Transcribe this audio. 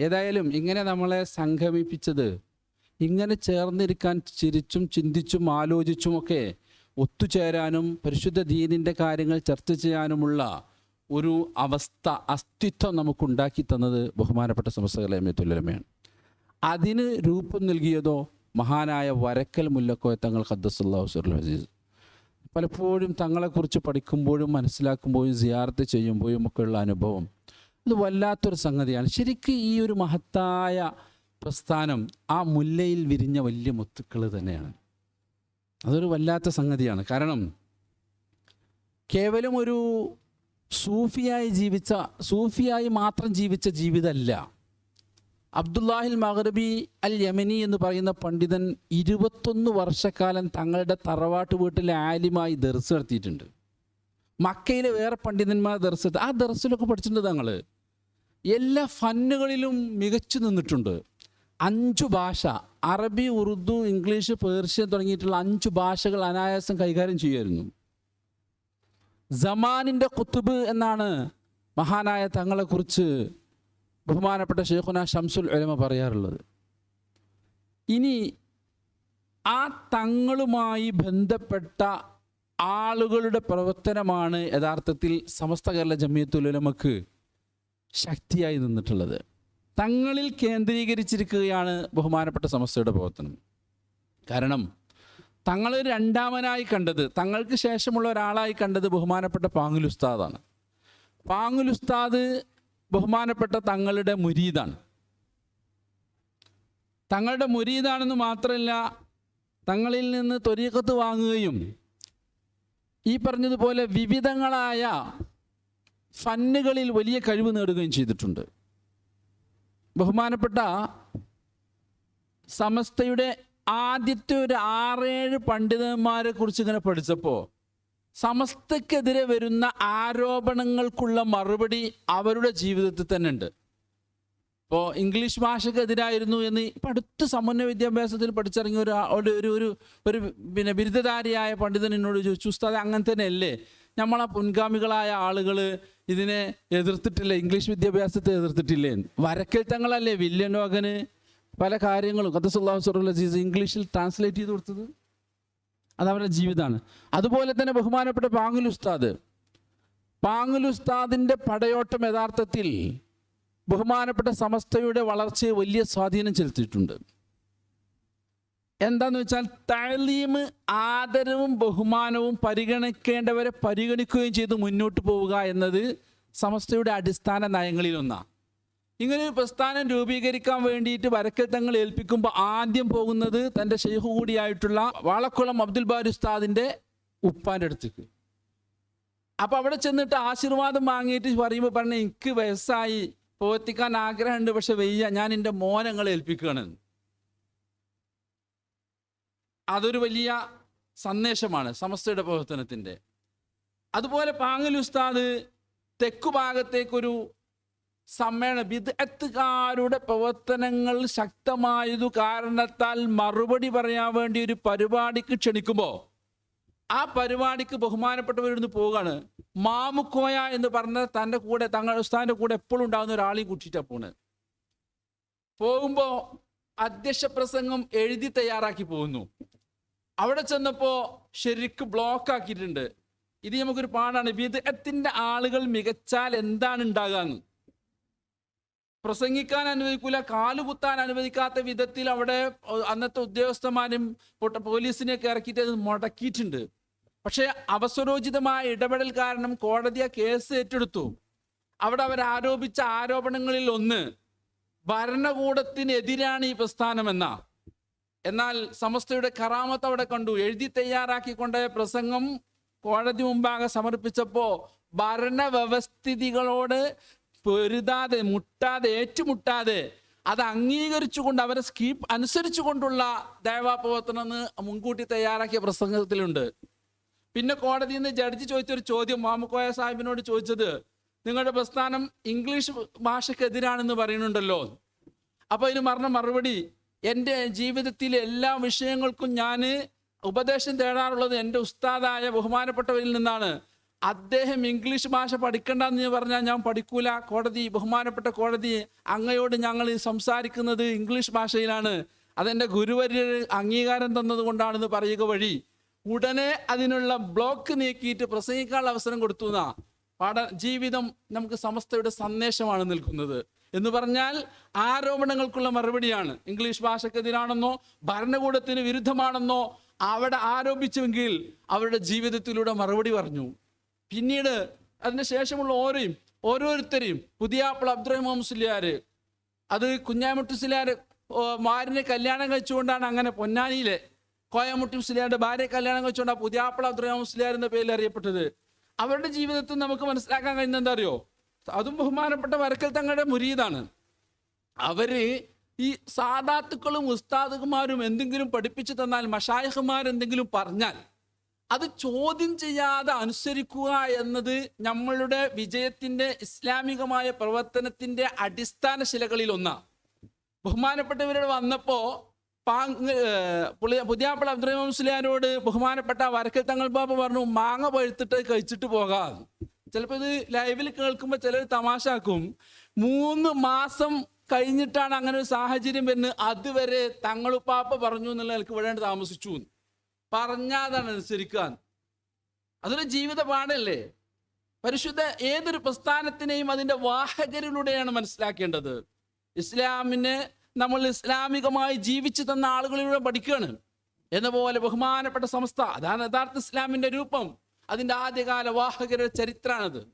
ഏതായാലും ഇങ്ങനെ നമ്മളെ സംഗമിപ്പിച്ചത് ഇങ്ങനെ ചേർന്നിരിക്കാൻ ചിരിച്ചും ചിന്തിച്ചും ആലോചിച്ചുമൊക്കെ ഒത്തുചേരാനും പരിശുദ്ധ ദീനിന്റെ കാര്യങ്ങൾ ചർച്ച ചെയ്യാനുമുള്ള ഒരു അവസ്ഥ അസ്തിത്വം നമുക്കുണ്ടാക്കി തന്നത് ബഹുമാനപ്പെട്ട സമസ്തകലമയത്തുലമയാണ് അതിന് രൂപം നൽകിയതോ മഹാനായ വരക്കൽ മുല്ലക്കോയ തങ്ങൾ ഖദ്ദസുല്ലാ ഹുസുൽ അസീസ്. പലപ്പോഴും തങ്ങളെക്കുറിച്ച് പഠിക്കുമ്പോഴും മനസ്സിലാക്കുമ്പോഴും സിയാർത്ത് ചെയ്യുമ്പോഴും ഒക്കെയുള്ള അനുഭവം അത് വല്ലാത്തൊരു സംഗതിയാണ്. ശരിക്കും ഈ ഒരു മഹത്തായ പ്രസ്ഥാനം ആ മുല്ലയിൽ വിരിഞ്ഞ വലിയ മുത്തുക്കൾ തന്നെയാണ്. അതൊരു വല്ലാത്ത സംഗതിയാണ്. കാരണം കേവലം ഒരു സൂഫിയായി ജീവിച്ച സൂഫിയായി മാത്രം ജീവിച്ച ജീവിതമല്ല. അബ്ദുല്ലാഹിൽ മഹർബി അൽ യമനി എന്ന് പറയുന്ന പണ്ഡിതൻ ഇരുപത്തൊന്ന് വർഷക്കാലം തങ്ങളുടെ തറവാട്ട് വീട്ടിലെ ആലിമായി ദർസ് നടത്തിയിട്ടുണ്ട്. മക്കയിലെ വേറെ പണ്ഡിതന്മാർ ദർസ് ആ ദർസിലൊക്കെ പഠിച്ചിട്ടുണ്ട് തങ്ങൾ എല്ലാ ഫന്നുകളിലും മികച്ചു നിന്നിട്ടുണ്ട്. അഞ്ചു ഭാഷ അറബി ഉറുദു ഇംഗ്ലീഷ് പേർഷ്യൻ തുടങ്ങിയിട്ടുള്ള അഞ്ചു ഭാഷകൾ അനായാസം കൈകാര്യം ചെയ്യുമായിരുന്നു. ജമാനിന്റെ കുത്തുബ് എന്നാണ് മഹാനായ തങ്ങളെക്കുറിച്ച് ബഹുമാനപ്പെട്ട ഷെയ്ഖുന ഷംസുൽ ഉലമ പറയാറുള്ളത്. ഇനി ആ തങ്ങളുമായി ബന്ധപ്പെട്ട ആളുകളുടെ പ്രവർത്തനമാണ് യഥാർത്ഥത്തിൽ സമസ്ത കേരള ജമിയത്തുൽ ഉലമക്ക് ശക്തിയായി നിന്നിട്ടുള്ളത്. തങ്ങളിൽ കേന്ദ്രീകരിച്ചിരിക്കുകയാണ് ബഹുമാനപ്പെട്ട സമസ്തയുടെ പ്രവർത്തനം. കാരണം തങ്ങൾ രണ്ടാമനായി കണ്ടത് തങ്ങൾക്ക് ശേഷമുള്ള ഒരാളായി കണ്ടത് ബഹുമാനപ്പെട്ട പാങ്ങുലുസ്താദാണ് പാങ്ങുലുസ്താദ് ബഹുമാനപ്പെട്ട തങ്ങളുടെ മുരീദാണ്. തങ്ങളുടെ മുരീദാണെന്ന് മാത്രമല്ല തങ്ങളിൽ നിന്ന് തൊരീക്കത്ത് വാങ്ങുകയും ഈ പറഞ്ഞതുപോലെ വിവിധങ്ങളായ ഫന്നുകളിൽ വലിയ കഴിവ് നേടുകയും ചെയ്തിട്ടുണ്ട്. ബഹുമാനപ്പെട്ട സമസ്തയുടെ ആദ്യത്തെ ഒരു ആറേഴ് പണ്ഡിതന്മാരെ കുറിച്ച് ഇങ്ങനെ പഠിച്ചപ്പോൾ സമസ്തക്കെതിരെ വരുന്ന ആരോപണങ്ങൾക്കുള്ള മറുപടി അവരുടെ ജീവിതത്തിൽ തന്നെ ഉണ്ട്. ഇപ്പോൾ ഇംഗ്ലീഷ് ഭാഷക്കെതിരായിരുന്നു എന്ന് ഇപ്പം അടുത്ത സമന്വയ വിദ്യാഭ്യാസത്തിൽ പഠിച്ചിറങ്ങിയ ഒരു ഒരു ഒരു ഒരു പിന്നെ ബിരുദധാരിയായ പണ്ഡിതൻ എന്നോട് ചോദിച്ചു അങ്ങനെ തന്നെ അല്ലേ നമ്മളെ മുൻഗാമികളായ ആളുകൾ ഇതിനെ എതിർത്തിട്ടില്ല ഇംഗ്ലീഷ് വിദ്യാഭ്യാസത്തെ എതിർത്തിട്ടില്ലേ? വരക്കൽ തങ്ങളല്ലേ വില്യൻ ലോകന് പല കാര്യങ്ങളും. ഖത്തസുല്ലാഹു സുറു അസീസ് ഇംഗ്ലീഷിൽ ട്രാൻസ്ലേറ്റ് ചെയ്ത് കൊടുത്തത്? അത് അവരുടെ ജീവിതമാണ് അതുപോലെ തന്നെ ബഹുമാനപ്പെട്ട പാങ്ങുൽ ഉസ്താദ്. പാങ്ങുൽ ഉസ്താദിന്റെ പടയോട്ടം യഥാർത്ഥത്തിൽ ബഹുമാനപ്പെട്ട സമസ്തയുടെ വളർച്ചയെ വലിയ സ്വാധീനം ചെലുത്തിയിട്ടുണ്ട്. എന്താന്ന് വെച്ചാൽ തലീമ് ആദരവും ബഹുമാനവും പരിഗണിക്കേണ്ടവരെ പരിഗണിക്കുകയും ചെയ്ത് മുന്നോട്ട് പോവുക എന്നത് സമസ്തയുടെ അടിസ്ഥാന നയങ്ങളിലൊന്നാണ് ഇങ്ങനെ ഒരു പ്രസ്ഥാനം രൂപീകരിക്കാൻ വേണ്ടിയിട്ട് വരക്കൽ തങ്ങൾ ഏൽപ്പിക്കുമ്പോൾ ആദ്യം പോകുന്നത് തന്റെ ഷെയ്ഖ് കൂടിയായിട്ടുള്ള വാളക്കുളം അബ്ദുൽ ബാരി ഉസ്താദിന്റെ ഉപ്പാന്റെ അടുത്തേക്ക്. അപ്പോൾ അവിടെ ചെന്നിട്ട് ആശീർവാദം വാങ്ങിയിട്ട് പറയുമ്പോൾ പറഞ്ഞ എനിക്ക് വയസ്സായി പ്രവർത്തിക്കാൻ ആഗ്രഹമുണ്ട് പക്ഷെ വയ്യ ഞാൻ എന്റെ മോനങ്ങളെ ഏൽപ്പിക്കുകയാണ് അതൊരു വലിയ സന്ദേശമാണ് സമസ്തയുടെ പ്രവർത്തനത്തിന്റെ. അതുപോലെ പാങ്ങൽ ഉസ്താദ് തെക്കു ഭാഗത്തേക്കൊരു സമ്മേളനം വിദഗ്ധക്കാരുടെ പ്രവർത്തനങ്ങൾ ശക്തമായതു കാരണത്താൽ മറുപടി പറയാൻ വേണ്ടി ഒരു പരിപാടിക്ക് ക്ഷണിക്കുമ്പോൾ ആ പരിപാടിക്ക് ബഹുമാനപ്പെട്ടവരിന്ന് പോവുകയാണ്. മാമുക്കോയ എന്ന് പറഞ്ഞ തന്റെ കൂടെ തങ്ങളുടെ ഉസ്താദിന്റെ കൂടെ എപ്പോഴും ഉണ്ടാകുന്ന ഒരാളെയും കൂട്ടിയിട്ടാണ് പോണ് പോകുമ്പോൾ അധ്യക്ഷ പ്രസംഗം എഴുതി തയ്യാറാക്കി പോകുന്നു. അവിടെ ചെന്നപ്പോൾ ശരിക്ക് ബ്ലോക്ക് ആക്കിയിട്ടുണ്ട്. ഇത് നമുക്കൊരു പാടാണ് വിദഗ്ധത്തിന്റെ ആളുകൾ മികച്ചാൽ എന്താണ് ഉണ്ടാകാന്ന് പ്രസംഗിക്കാൻ അനുവദിക്കൂല കാലുകുത്താൻ അനുവദിക്കാത്ത വിധത്തിൽ അവിടെ അന്നത്തെ ഉദ്യോഗസ്ഥന്മാരും പോലീസിനെ പോലീസിനെയൊക്കെ ഇറക്കിയിട്ട് അത് മുടക്കിയിട്ടുണ്ട്. പക്ഷേ അവസരോചിതമായ ഇടപെടൽ കാരണം കോടതി ആ കേസ് ഏറ്റെടുത്തു. അവിടെ അവർ ആരോപിച്ച ആരോപണങ്ങളിൽ ഒന്ന് ഭരണകൂടത്തിനെതിരാണ് ഈ പ്രസ്ഥാനമെന്ന. എന്നാൽ സമസ്തയുടെ കറാമത്ത് അവിടെ കണ്ടു. എഴുതി തയ്യാറാക്കിക്കൊണ്ട പ്രസംഗം കോടതി മുമ്പാകെ സമർപ്പിച്ചപ്പോൾ ഭരണവ്യവസ്ഥിതികളോട് പൊരുതാതെ മുട്ടാതെ ഏറ്റുമുട്ടാതെ അത് അംഗീകരിച്ചുകൊണ്ട് അവരെ സ്കീപ്പ് അനുസരിച്ചുകൊണ്ടുള്ള ദൈവാപ്രവർത്തനം എന്ന് മുൻകൂട്ടി തയ്യാറാക്കിയ പ്രസംഗത്തിലുണ്ട്. പിന്നെ കോടതിയിൽ നിന്ന് ജഡ്ജി ചോദിച്ചൊരു ചോദ്യം മാമുക്കോയ സാഹിബിനോട് ചോദിച്ചത് നിങ്ങളുടെ പ്രസ്ഥാനം ഇംഗ്ലീഷ് ഭാഷയ്ക്ക് ഭാഷക്കെതിരാണെന്ന് പറയുന്നുണ്ടല്ലോ. അപ്പൊ ഇതിന് പറഞ്ഞ മറുപടി എന്റെ ജീവിതത്തിലെ എല്ലാ വിഷയങ്ങൾക്കും ഞാൻ ഉപദേശം തേടാറുള്ളത് എന്റെ ഉസ്താദായ ബഹുമാനപ്പെട്ടവരിൽ നിന്നാണ്. അദ്ദേഹം ഇംഗ്ലീഷ് ഭാഷ പഠിക്കണ്ടെന്ന് പറഞ്ഞാൽ ഞാൻ പഠിക്കൂല. കോടതി ബഹുമാനപ്പെട്ട കോടതി അങ്ങയോട് ഞങ്ങൾ സംസാരിക്കുന്നത് ഇംഗ്ലീഷ് ഭാഷയിലാണ്. അതെന്റെ ഗുരുവര് അംഗീകാരം തന്നതുകൊണ്ടാണെന്ന് പറയുക വഴി. ഉടനെ അതിനുള്ള ബ്ലോക്ക് നീക്കിയിട്ട് പ്രസംഗിക്കാനുള്ള അവസരം കൊടുത്തു എന്നാ. പഠ ജീവിതം നമുക്ക് സമസ്തയുടെ സന്ദേശമാണ് നിൽക്കുന്നത് എന്ന് പറഞ്ഞാൽ ആരോപണങ്ങൾക്കുള്ള മറുപടിയാണ്. ഇംഗ്ലീഷ് ഭാഷക്കെതിരാണെന്നോ ഭരണകൂടത്തിന് വിരുദ്ധമാണെന്നോ അവിടെ ആരോപിച്ചുവെങ്കിൽ അവരുടെ ജീവിതത്തിലൂടെ മറുപടി പറഞ്ഞു. പിന്നീട് അതിന് ശേഷമുള്ള ഓരോയും ഓരോരുത്തരെയും പുതിയാപ്പിൾ അബ്ദുറഹ്മാൻ മുസ്ലിയാർ അത് കുഞ്ഞാമുട്ടി മുസ്ലിയാർ മാരിനെ കല്യാണം കഴിച്ചുകൊണ്ടാണ് അങ്ങനെ പൊന്നാനിയിലെ കോയമുട്ടി മുസ്ലിയാരുടെ ഭാര്യ കല്യാണം കഴിച്ചുകൊണ്ടാണ് പുതിയാപ്പിൾ അബ്ദുറഹിം മുസ്ലിയാർ എന്ന പേരിൽ അറിയപ്പെട്ടത്. അവരുടെ ജീവിതത്തിൽ നമുക്ക് മനസ്സിലാക്കാൻ കഴിയുന്നത് എന്താ അറിയോ? അതും ബഹുമാനപ്പെട്ട വരക്കൽ തങ്ങളുടെ മുരീതാണ് അവർ ഈ സാദാത്തുക്കളും ഉസ്താദുമാരും എന്തെങ്കിലും പഠിപ്പിച്ചു തന്നാൽ മഷായഹുമാരെന്തെങ്കിലും പറഞ്ഞാൽ അത് ചോദ്യം ചെയ്യാതെ അനുസരിക്കുക എന്നത് നമ്മളുടെ വിജയത്തിന്റെ ഇസ്ലാമികമായ പ്രവർത്തനത്തിന്റെ അടിസ്ഥാന ശിലകളിൽ ഒന്നാണ്. ബഹുമാനപ്പെട്ടവരോട് വന്നപ്പോൾ പാങ് പുതിയാപ്പിള അബ്ദുറഹിം മുസ്ലിയാരോട് ബഹുമാനപ്പെട്ട വരക്കൽ തങ്ങൾ ബാബ പറഞ്ഞു മാങ്ങ പഴുത്തിട്ട് കഴിച്ചിട്ട് പോകാം ചിലപ്പോൾ ഇത് ലൈവിൽ കേൾക്കുമ്പോൾ ചിലർ തമാശാക്കും മൂന്ന് മാസം കഴിഞ്ഞിട്ടാണ് അങ്ങനെ ഒരു സാഹചര്യം വരുന്നത്. അതുവരെ തങ്ങളുപ്പാപ്പ പറഞ്ഞു എന്നുള്ള നിലയ്ക്ക് വിടേണ്ട താമസിച്ചു. പറഞ്ഞാതാണ് അനുസരിക്കാൻ അതൊരു ജീവിത പാടല്ലേ പരിശുദ്ധ ഏതൊരു പ്രസ്ഥാനത്തിനെയും അതിന്റെ വാഹകരിലൂടെയാണ് മനസ്സിലാക്കേണ്ടത്. ഇസ്ലാമിനെ നമ്മൾ ഇസ്ലാമികമായി ജീവിച്ചു തന്ന ആളുകളിലൂടെ പഠിക്കുകയാണ് എന്ന പോലെ ബഹുമാനപ്പെട്ട സംസ്ഥ അതാണ് യഥാർത്ഥ ഇസ്ലാമിന്റെ രൂപം. അതിന്റെ ആദ്യകാല വാഹകരുടെ ചരിത്രമാണത്